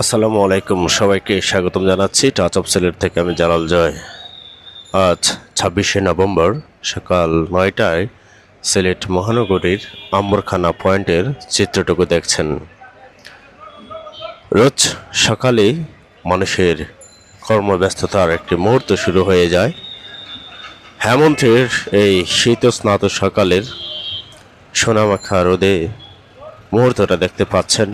আসসালামু আলাইকুম। সবাইকে স্বাগতম জানাচ্ছি টাচ অফ সেলের থেকে আমি জালাল জয়। আজ ছাব্বিশে নভেম্বর সকাল নয়টায় সিলেট মহানগরীর আম্বরখানা পয়েন্টের চিত্রটুকু দেখছেন। রোজ সকালে মানুষের কর্মব্যস্ততার একটি মুহূর্ত শুরু হয়ে যায়। হেমন্তের এই শীত স্নাত সকালের সোনামাখা রোদে মুহূর্তটা দেখতে পাচ্ছেন।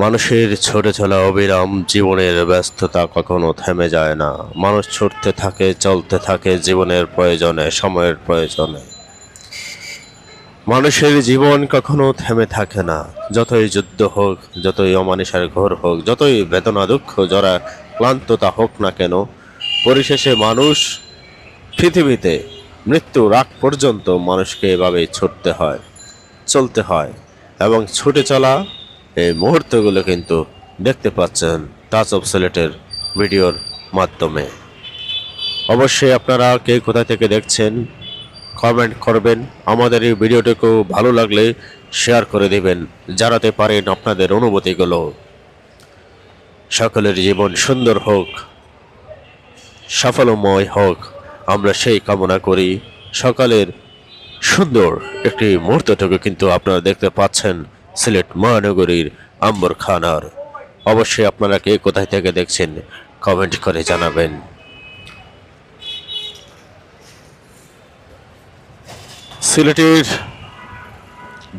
মানুষের ছুটে চলা অবিরাম জীবনের ব্যস্ততা কখনো থেমে যায় না। মানুষ ছুটতে থাকে, চলতে থাকে জীবনের প্রয়োজনে, সময়ের প্রয়োজনে। মানুষের জীবন কখনো থেমে থাকে না। যতই যুদ্ধ হোক, যতই অমানুষের ঘোর হোক, যতই বেদনা, দুঃখ, জরা, ক্লান্ততা হোক না কেন, পরিশেষে মানুষ পৃথিবীতে মৃত্যুর রাগ পর্যন্ত মানুষকে এভাবেই ছুটতে হয়, চলতে হয় এবং ছুটে চলা এই মুহূর্তগুলো কিন্তু দেখতে পাচ্ছেন টাচ অফ সিলেটের ভিডিওর মাধ্যমে। অবশ্যই আপনারা কে কোথা থেকে দেখছেন কমেন্ট করবেন। আমাদের এই ভিডিওটিকে ভালো লাগলে শেয়ার করে দেবেন, জানাতে পারেন আপনাদের অনুভূতিগুলো। সকলের জীবন সুন্দর হোক, সাফল্যময় হোক, আমরা সেই কামনা করি। সকালের সুন্দর একটি মুহূর্তটুকু কিন্তু আপনারা দেখতে পাচ্ছেন। সিলেট মহানগরীর আম্বরখানার। অবশ্যই আপনারা কে কোথায় থেকে দেখছেন, কমেন্ট করে জানাবেন। সিলেটের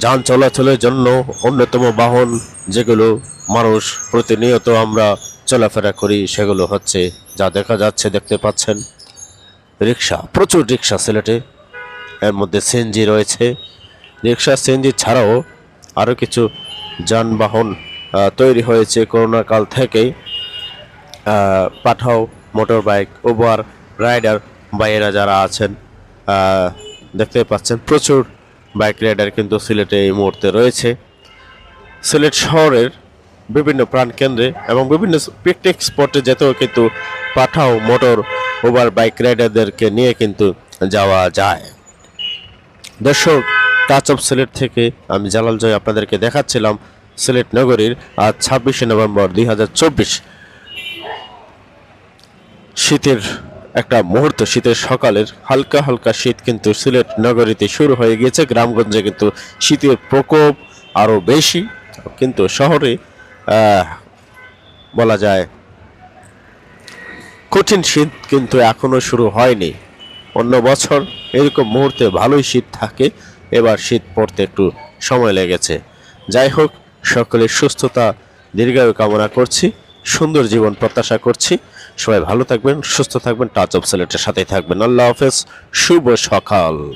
যান চলাচলের জন্য অন্যতম বাহন যেগুলো মানুষ প্রতিনিয়ত আমরা চলাফেরা করি, সেগুলো হচ্ছে, যা দেখা যাচ্ছে, দেখতে পাচ্ছেন রিক্সা প্রচুর রিক্সা সিলেটে। এর মধ্যে সিএনজি রয়েছে। রিক্সা সিএনজি ছাড়াও আরও কিছু যানবাহন তৈরি হয়েছে করোনা কাল থেকেই পাঠাও মোটর বাইক রাইডার বাইরা যারা আছেন দেখতে পাচ্ছেন প্রচুর বাইক রাইডার কিন্তু সিলেটে এই মুহূর্তে রয়েছে। সিলেট শহরের বিভিন্ন প্রাণকেন্দ্রে এবং বিভিন্ন পিকনিক স্পটে যেতেও কিন্তু পাঠাও, মোটর, উবার, বাইক রাইডারদেরকে নিয়ে কিন্তু যাওয়া যায়। দর্শক টাচ অফ সিলেট থেকে আমি জালাল জয় আপনাদেরকে দেখাচ্ছিলাম সিলেট নগরীর আজ ছাব্বিশে নভেম্বর দুই হাজার চব্বিশ। শীতের একটা মুহূর্ত, শীতের সকালের হালকা হালকা শীত কিন্তু সিলেট নগরীতে শুরু হয়ে গিয়েছে। গ্রামগঞ্জে কিন্তু শীতের প্রকোপ আরও বেশি, কিন্তু শহরে বলা যায় কঠিন শীত কিন্তু এখনও শুরু হয়নি। অন্য বছর এরকম মুহূর্তে ভালোই শীত থাকে। এবার শীত পড়তে একটু সময় লেগেছে। যাই হোক, সকলের সুস্থতা, দীর্ঘায়ু কামনা করছি, সুন্দর জীবন প্রত্যাশা করছি। সবাই ভালো থাকবেন, সুস্থ থাকবেন টাচ অফ সিলেটের সাথেই থাকবেন। আল্লাহ হাফেজ, শুভ সকাল।